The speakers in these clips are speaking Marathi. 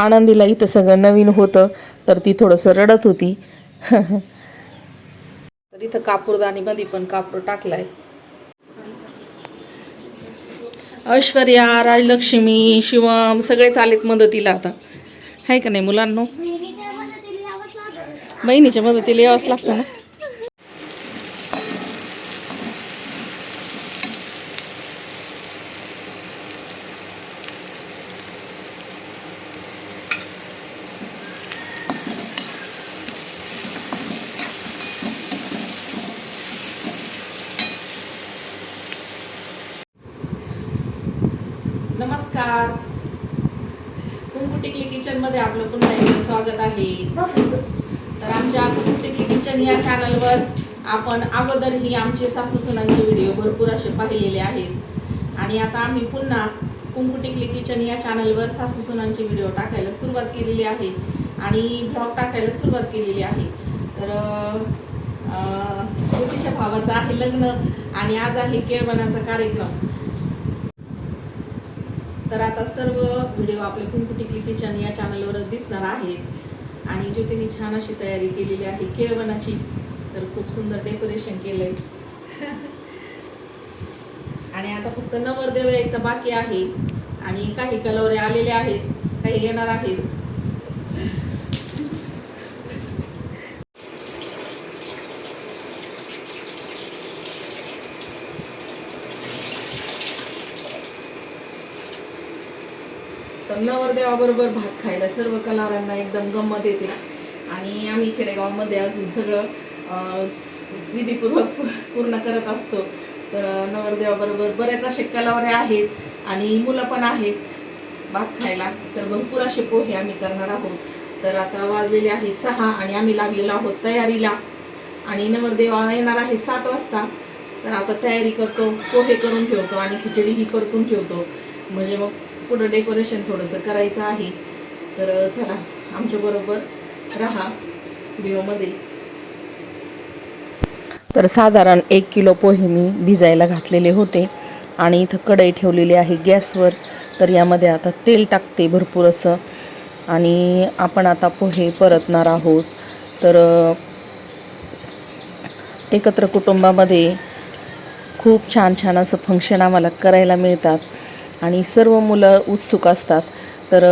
आनंदीला इथं सगळं नवीन होतं तर ती थोडंसं रडत होती. तर इथं कापूरदानीमध्ये पण कापूर टाकलाय. ऐश्वर्या राजलक्ष्मी शिवम सगळेच आलेत मदतीला आता. आहे का नाही मुलांनो? बहिणीच्या मदतीला यावंच लागतं ना? नमस्कार. कुंकुटिकली किचनमध्ये आपलं पुन्हा एकदा स्वागत आहे. तर आमच्या कुंकुटिकली किचन या चॅनलवर आपण अगोदरही आमचे सासू सुनांचे व्हिडिओ भरपूर असे पाहिलेले आहेत. आणि आता आम्ही पुन्हा कुंकुटिकली किचन या चॅनलवर सासू सुनांचे व्हिडिओ टाकायला सुरुवात केलेली आहे. आणि ब्लॉग टाकायला सुरुवात केलेली आहे. तर अं, भावाचं आहे लग्न आणि आज आहे केळवणाचा कार्यक्रम. तर आता सर्व व्हिडिओ आपले कुंकुटी टिकली किचन या चॅनलवरच दिसणार आहेत. आणि ज्योतीने छान अशी तयारी केलेली आहे केळवणाची. तर खूप सुंदर डेकोरेशन केलंय. आणि आता फक्त नवरदेव यायचं बाकी आहे. आणि काही कलवरे आलेले आहेत काही येणार आहेत. तर नवरदेवाबरोबर भात खायला सर्व कलावरांना एकदम गंमत येते. आणि आम्ही खेडेगावामध्ये अजून सगळं विधीपूर्वक पूर्ण करत असतो. तर नवरदेवाबरोबर बरेच असे कलावरे आहेत आणि मुलं पण आहेत भात खायला. तर भरपूर असे पोहे आम्ही करणार आहोत. तर आता वाजलेले आहे सहा आणि आम्ही लागलेलो आहोत तयारीला. आणि नवरदेव येणार आहे सात वाजता. तर आता तयारी करतो पोहे करून ठेवतो आणि खिचडी ही परतून ठेवतो. म्हणजे मग पुढं डेकोरेशन थोडंसं करायचं आहे. तर चला आमच्याबरोबर राहा व्हिडिओमध्ये. तर साधारण एक किलो पोहे मी भिजायला घातलेले होते आणि इथं कढई ठेवलेली आहे गॅसवर. तर यामध्ये आता तेल टाकते भरपूर असं. आणि आपण आता पोहे परतणार आहोत. तर एकत्र कुटुंबामध्ये खूप छान छान असं फंक्शन आम्हाला करायला मिळतात. आणि सर्व मुलं उत्सुक असतात. तर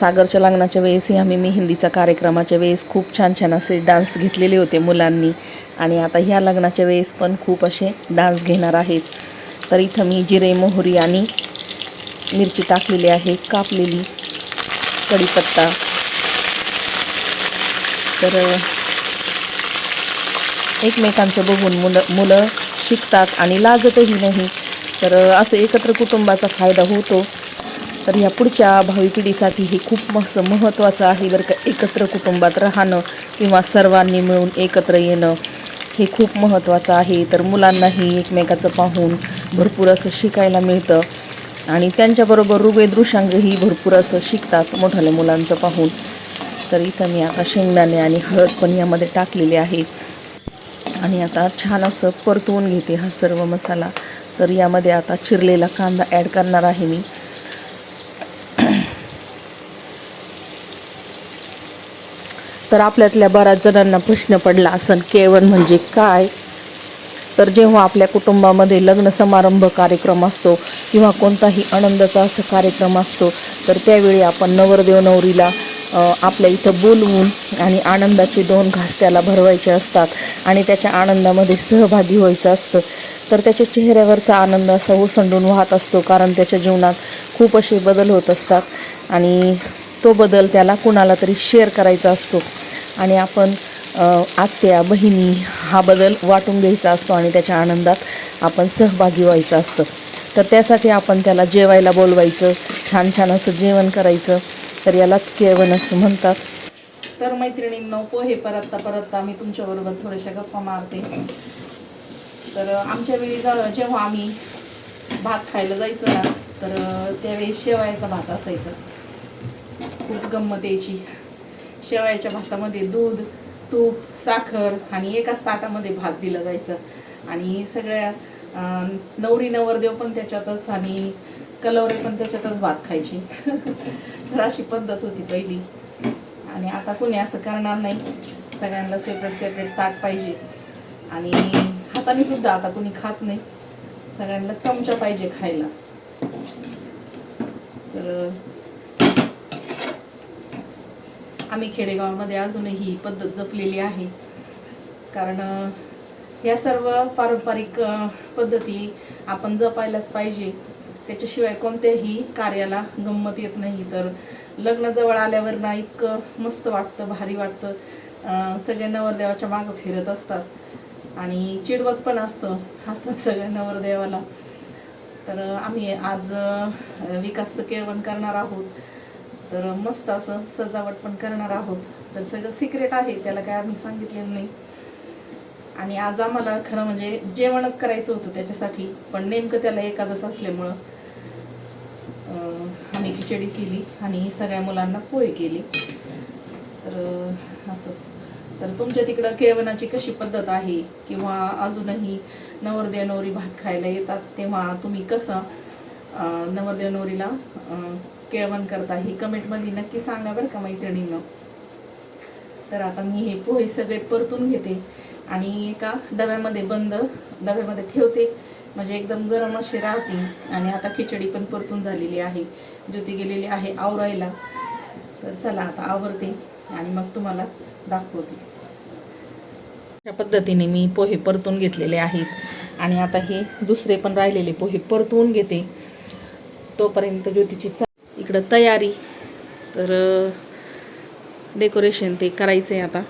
सागरच्या लग्नाच्या वेळेसही आम्ही मेहंदीचा कार्यक्रमाच्या वेळेस खूप छान छान असे डान्स घेतलेले होते मुलांनी. आणि आता ह्या लग्नाच्या वेळेस पण खूप असे डान्स घेणार आहेत. तर इथं मी जिरे मोहरी आणि मिरची टाकलेली आहे कापलेली कढीपत्ता. तर एकमेकांचं बघून मुलं मुलं शिकतात आणि लाजतही नाही. तर असं एकत्र कुटुंबाचा फायदा होतो. तर ह्या पुढच्या भावी पिढीसाठी हे खूप मस्त महत्त्वाचं आहे बरं का एकत्र कुटुंबात राहणं किंवा सर्वांनी मिळून एकत्र येणं हे खूप महत्त्वाचं आहे. तर मुलांनाही एकमेकाचं पाहून भरपूर असं शिकायला मिळतं. आणि त्यांच्याबरोबर रुबेदृशांगही भरपूर असं शिकतात मोठाल्या मुलांचं पाहून. तर इथं मी आता शेंगदाणे आणि हळद पण यामध्ये टाकलेले आहेत. आणि आता छान असं परतवून घेते हा सर्व मसाला. तर यामध्ये आता चिरलेला कांदा ॲड करणार आहे मी. तर आपल्यातल्या बऱ्याच जणांना प्रश्न पडला असन केवण म्हणजे काय? तर जेव्हा आपल्या कुटुंबामध्ये लग्न समारंभ कार्यक्रम असतो किंवा कोणताही आनंदाचा असा कार्यक्रम असतो तर त्यावेळी आपण नवरदेव नवरीला आपल्या इथं बोलवून आणि आनंदाचे दोन घास त्याला भरवायचे असतात आणि त्याच्या आनंदामध्ये सहभागी व्हायचं असतं. तर त्याच्या चेहऱ्यावरचा आनंद असा ओसंडून वाहत असतो कारण त्याच्या जीवनात खूप असे बदल होत असतात. आणि तो बदल त्याला कुणाला तरी शेअर करायचा असतो. आणि आपण आत्या बहिणी हा बदल वाटून घ्यायचा असतो आणि त्याच्या आनंदात आपण सहभागी व्हायचं असतं. तर त्यासाठी आपण त्याला जेवायला बोलवायचं छान छान असं जेवण करायचं तर यालाच केवण असं म्हणतात. तर मैत्रिणींनो पोहे परतता परतता मी तुमच्याबरोबर थोड्याशा गप्पा मारते. तर आमच्या वेळी जेव्हा आम्ही भात खायला जायचं ना तर त्यावेळी शेवायचा भात असायचा. खूप गंमत यायची. शेवयाच्या भातामध्ये दूध तूप साखर आणि एकाच ताटामध्ये भात दिलं जायचं. आणि सगळ्या नवरी नवरदेव पण त्याच्यातच आणि कलवरे पण त्याच्यातच भात खायची. तर अशी पद्धत होती पहिली. आणि आता कुणी असं करणार नाही. सगळ्यांना सेपरेट सेपरेट ताट पाहिजे. आणि हाताने सुद्धा आता कुणी खात नाही. सगळ्यांना चमचा पाहिजे खायला. तर आम्ही खेडेगावामध्ये अजूनही ही पद्धत जपलेली आहे. कारण या सर्व पारंपरिक पद्धती आपण जपायलाच पाहिजे. त्याच्याशिवाय कोणत्याही कार्याला गंमत येत नाही. तर लग्न जवळ आल्यावर ना इतकं मस्त वाटतं भारी वाटतं. सगळे नवरदेवाच्या मागं फिरत असतात. आणि चिडवत पण असतं हसतात सगळ्या नवरदेवाला तर आम्ही आज विकासचं केळवण करणार आहोत. तर मस्त असं सजावट पण करणार आहोत. तर सगळं सिक्रेट आहे त्याला काय आम्ही सांगितलेलं नाही. आणि आज आम्हाला खरं म्हणजे जेवणच करायचं होतं त्याच्यासाठी पण नेमकं त्याला एखादंच असल्यामुळं आम्ही खिचडी केली आणि सगळ्या मुलांना पोहे केले. तर असं. तर तुमच्या तिकडं केळवणाची कशी पद्धत आहे? किंवा अजूनही नवरदेव नवरी भात खायला येतात तेव्हा तुम्ही कसं नवरदेव नवरीला केळवण करता ही कमेंटमध्ये नक्की सांगा बरं का मैत्रिणीनं. तर आता मी हे पोहे सगळे परतून घेते आणि एका डब्यामध्ये बंद डब्यामध्ये ठेवते. म्हणजे एकदम गरम अशी राहते आणि आता खिचडी पण परतून झालेली आहे. ज्योती गेलेली आहे आवरायला. तर चला आता आवरते आणि मग तुम्हाला दाखवते. अशा पद्धतीने मी पोहे परतून घेतलेले आहेत. आणि आता हे दुसरे पण राहिलेले पोहे परतून घेते. तोपर्यंत ज्योतीची चा इकडं तयारी. तर डेकोरेशन ते करायचं आहे आता.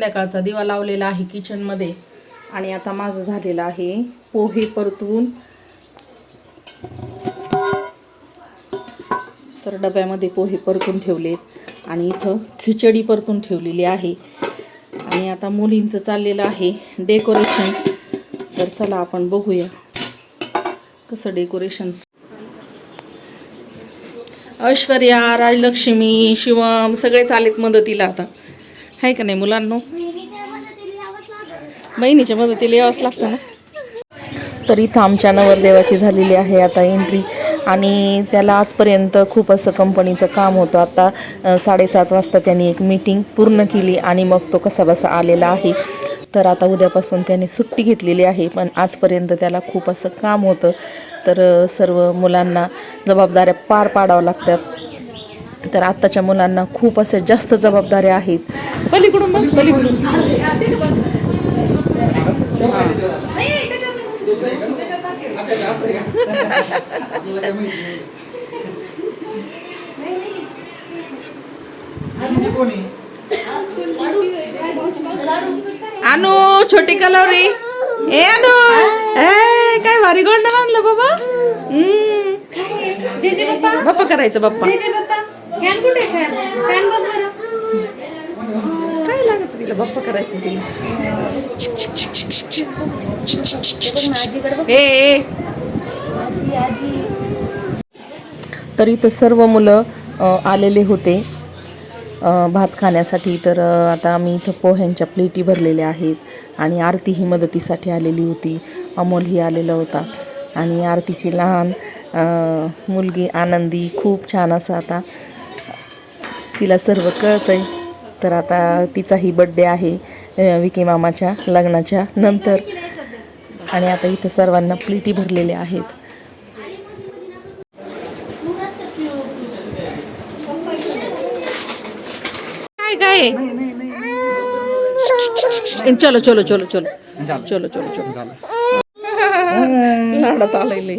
संध्याकाळचा दिवा लावलेला आहे किचनमध्ये आणि आता माझं झालेलं आहे पोहे परतून तर डब्यामध्ये पोहे परतून ठेवलेत आणि इथं खिचडी परतून ठेवलेली आहे. आणि आता मुलींचं चाललेलं आहे डेकोरेशन तर चला आपण बघूया कसं डेकोरेशन ऐश्वर्या राजलक्ष्मी शिवम सगळे चालेत मदतीला आता. आहे का नाही मुलांनो? बहिणीच्या मदतीला यावंच लागतं ना? तर इथं आमच्या नवरदेवाची झालेली आहे आता एंट्री आणि त्याला आजपर्यंत खूप असं कंपनीचं काम होतं. आता साडेसात वाजता त्यांनी एक मीटिंग पूर्ण केली आणि मग तो कसा बसा आलेला आहे. तर आता उद्यापासून त्याने सुट्टी घेतलेली आहे पण आजपर्यंत त्याला खूप असं काम होतं. तर सर्व मुलांना जबाबदाऱ्या पार पाडाव्या लागतात. तर आत्ताच्या मुलांना खूप असे जास्त जबाबदाऱ्या आहेत. पलीकडून बस पलीकडून. अनु छोटी कलवरी ए अनु. ए काय भारी गोंड बांधलं बाबा? हम्म. बाप्पा करायचं बाप्पा. काय लागत तिला? बाप्पा करायचं तिला. ए तर इथं सर्व मुलं आलेले होते. भात खाण्यासाठी. तर आता आम्ही इथं पोह्यांच्या प्लेटी भरलेल्या आहेत. आणि आरती ही मदतीसाठी आलेली होती. अमोल ही आलेला होता. आणि आरतीची लहान मुलगी आनंदी. खूप छान असं आता तिला सर्व कळतंय. तर आता तिचाही बड्डे आहे विकी मामाच्या लग्नाच्या नंतर. आणि आता इथं सर्वांना प्लेटी भरलेल्या आहेत. काय काय? चलो चलो चलो चलो. चलो चलो चलो. लाडात आलेले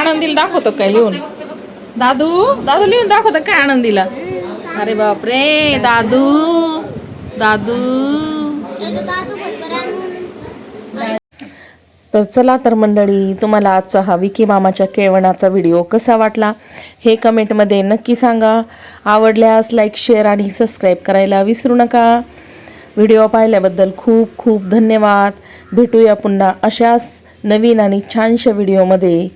आनंदीला दाखवतो काय लिहून? दादू दादू लिहून दाखवतो काय आनंदीला? अरे बापरे दादू दादू. तर चला तर मंडळी तुम्हाला आजचा हा विकी मामाच्या केळवणाचा व्हिडिओ कसा वाटला? हे कमेंटमध्ये नक्की सांगा. आवडल्यास लाईक शेअर आणि सबस्क्राईब करायला विसरू नका. व्हिडिओ पाहिल्याबद्दल खूप खूप धन्यवाद. भेटूया पुन्हा अशाच नवीन आणि छानशा व्हिडिओमध्ये